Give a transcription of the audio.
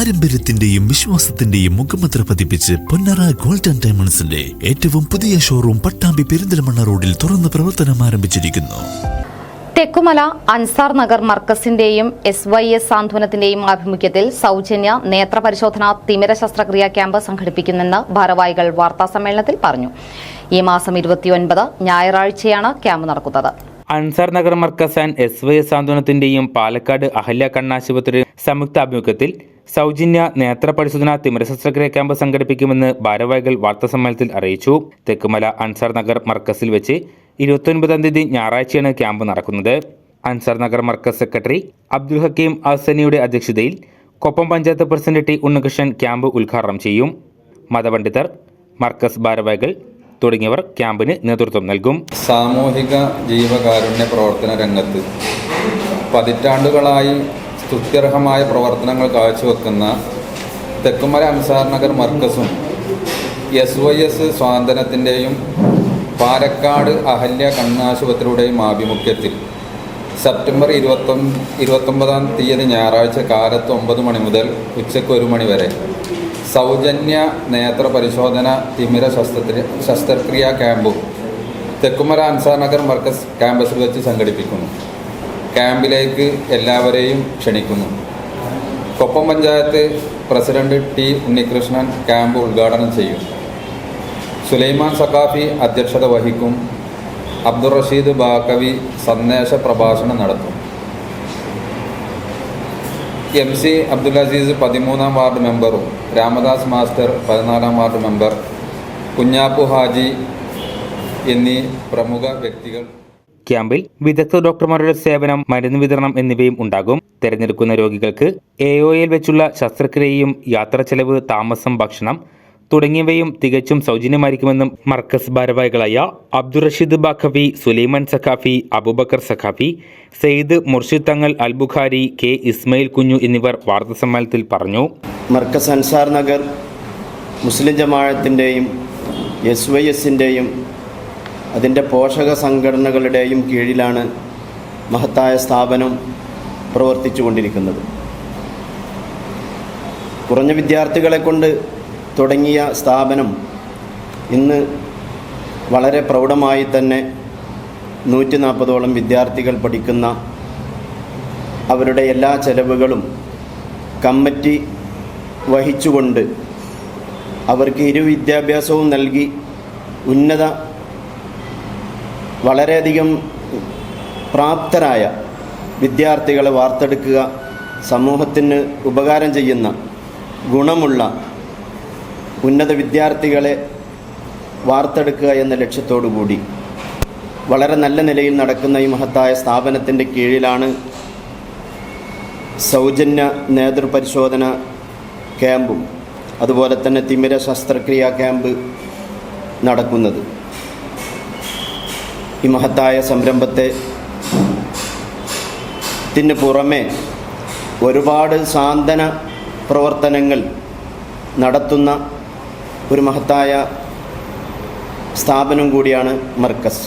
പാരമ്പര്യത്തിന്റെയും വിശ്വാസത്തിന്റെയും മുഖമുദ്ര പതിപ്പിച്ച് പൊന്നറ ഗോൾഡൻ ഡയമണ്ട്സിന്റെ ഏറ്റവും പുതിയ ഷോറൂം പട്ടാമ്പി പെരിന്തൽമണ്ണ റോഡിൽ തുറന്ന് പ്രവർത്തനം ആരംഭിച്ചിരിക്കുന്നു. തെക്കുമല അൻസാർ നഗർ മർക്കസിന്റെയും എസ് വൈ എസ് സാന്ത്വനത്തിന്റെയും ആഭിമുഖ്യത്തിൽ സൗജന്യ നേത്ര പരിശോധന തിമിര ശസ്ത്രക്രിയാ ക്യാമ്പ് സംഘടിപ്പിക്കുമെന്ന് ഭാരവാഹികൾ വാർത്താസമ്മേളനത്തിൽ പറഞ്ഞു. ഈ മാസം ഇരുപത്തിയൊൻപത് ഞായറാഴ്ചയാണ് ക്യാമ്പ് നടക്കുന്നത്. Ansar Nagar Markaz and S Y S സാന്ത്വനത്തിന്റെയും Palakkad Ahalya കണ്ണാശുപത്രി സംയുക്ത ആഭിമുഖ്യത്തിൽ സൗജന്യ നേത്ര പരിശോധന തിമിര ശസ്ത്രക്രിയ ക്യാമ്പ് സംഘടിപ്പിക്കുമെന്ന് ഭാരവാഹികൾ വാർത്താസമ്മേളനത്തിൽ അറിയിച്ചു. തെക്കുമല അൻസാർ നഗർ മർക്കസിൽ വെച്ച് ഇരുപത്തൊൻപതാം തീയതി ഞായറാഴ്ചയാണ് ക്യാമ്പ് നടക്കുന്നത്. അൻസാർ നഗർ മർക്കസ് സെക്രട്ടറി അബ്ദുൽ ഹക്കീം അസനിയുടെ അധ്യക്ഷതയിൽ Koppam panchayat president T Unnikrishnan camp ഉദ്ഘാടനം ചെയ്യും. മതപണ്ഡിതർ മർക്കസ് ഭാരവാഹികൾ തുടങ്ങിയവർ ക്യാമ്പിന് നേതൃത്വം നൽകും. സാമൂഹിക ജീവകാരുണ്യ പ്രവർത്തന രംഗത്ത് പതിറ്റാണ്ടുകളായി സ്തുത്യർഹമായ പ്രവർത്തനങ്ങൾ കാഴ്ചവെക്കുന്ന തെക്കുമല അൻസാർ നഗർ മർക്കസും എസ് വൈ എസ് സ്വാതന്ത്ര്യത്തിന്റെയും പാലക്കാട് അഹല്യ കണ്ണാശുപത്രിയുടെയും ആഭിമുഖ്യത്തിൽ സെപ്റ്റംബർ ഇരുപത്തൊന്ന് ഇരുപത്തൊമ്പതാം തീയതി ഞായറാഴ്ച കാലത്ത് ഒമ്പത് മണി മുതൽ ഉച്ചയ്ക്ക് ഒരു മണി വരെ. സൗജന്യ നേത്ര പരിശോധന തിമിര ശസ്ത്രക്രിയ ശസ്ത്രക്രിയാ ക്യാമ്പും തെക്കുമല അൻസാർ നഗർ മർക്കസ് ക്യാമ്പസിൽ വെച്ച് സംഘടിപ്പിക്കുന്നു. ക്യാമ്പിലേക്ക് എല്ലാവരെയും ക്ഷണിക്കുന്നു. Koppam panchayat president T Unnikrishnan camp ഉദ്ഘാടനം ചെയ്യും. സുലൈമാൻ സഖാഫി അധ്യക്ഷത വഹിക്കും അബ്ദുൾ റഷീദ് ബാക്കവി സന്ദേശ പ്രഭാഷണം നടത്തും. എം സി അബ്ദുൽ അസീസ് പതിമൂന്നാം വാർഡ് മെമ്പറും രാമദാസ് മാസ്റ്റർ പതിനാലാം വാർഡ് മെമ്പർ കുഞ്ഞാപ്പു ഹാജി എന്നീ പ്രമുഖ വ്യക്തികൾ. ക്യാമ്പിൽ വിദഗ്ധ ഡോക്ടർമാരുടെ സേവനം മരുന്ന് വിതരണം എന്നിവയും ഉണ്ടാകും. തിരഞ്ഞെടുക്കുന്ന രോഗികൾക്ക് എ ഒ എൽ വെച്ചുള്ള ശസ്ത്രക്രിയയും യാത്ര ചെലവ് താമസം ഭക്ഷണം തുടങ്ങിയവയും തികച്ചും സൗജന്യമായിരിക്കുമെന്നും മർക്കസ് ഭാരവാഹികളായ അബ്ദുറഷീദ് ബാഖവി സുലൈമാൻ സഖാഫി അബൂബക്കർ സഖാഫി സെയ്ദ് മുർഷിദ് തങ്ങൾ അൽബുഖാരി കെ ഇസ്മയിൽ കുഞ്ഞു എന്നിവർ വാർത്താസമ്മേളനത്തിൽ പറഞ്ഞു. മർക്കസ് അൻസാർ നഗർ മുസ്ലിം ജമാഅത്തിന്റെയും എസ് വൈ എസിന്റെയും അതിന്റെ പോഷക സംഘടനകളുടെയും കീഴിലാണ് മഹത്തായ സ്ഥാപനം പ്രവർത്തിച്ചു കൊണ്ടിരിക്കുന്നത് കുറഞ്ഞ വിദ്യാർത്ഥികളെ കൊണ്ട് തുടങ്ങിയ സ്ഥാപനം ഇന്ന് വളരെ പ്രൗഢമായി തന്നെ നൂറ്റി നാൽപ്പതോളം വിദ്യാർത്ഥികൾ പഠിക്കുന്ന അവരുടെ എല്ലാ ചെലവുകളും കമ്മിറ്റി വഹിച്ചുകൊണ്ട് അവർക്ക് ഇരു വിദ്യാഭ്യാസവും നൽകി ഉന്നത വളരെയധികം പ്രാപ്തരായ വിദ്യാർത്ഥികളെ വാർത്തെടുക്കുക സമൂഹത്തിന് ഉപകാരം ചെയ്യുന്ന ഗുണമുള്ള ഉന്നത വിദ്യാർത്ഥികളെ വാർത്തെടുക്കുക എന്ന ലക്ഷ്യത്തോടുകൂടി വളരെ നല്ല നിലയിൽ നടക്കുന്ന ഈ മഹത്തായ സ്ഥാപനത്തിന്റെ കീഴിലാണ് സൗജന്യ നേതൃപരിശോധന ക്യാമ്പും അതുപോലെ തന്നെ തിമിര ശസ്ത്രക്രിയാ ക്യാമ്പ് നടക്കുന്നത്. ഈ മഹത്തായ സംരംഭത്തെ ത്തിന് പുറമെ ഒരുപാട് സാന്ത്വന പ്രവർത്തനങ്ങൾ നടത്തുന്ന ഒരു മഹത്തായ സ്ഥാപനം കൂടിയാണ് മർക്കസ്.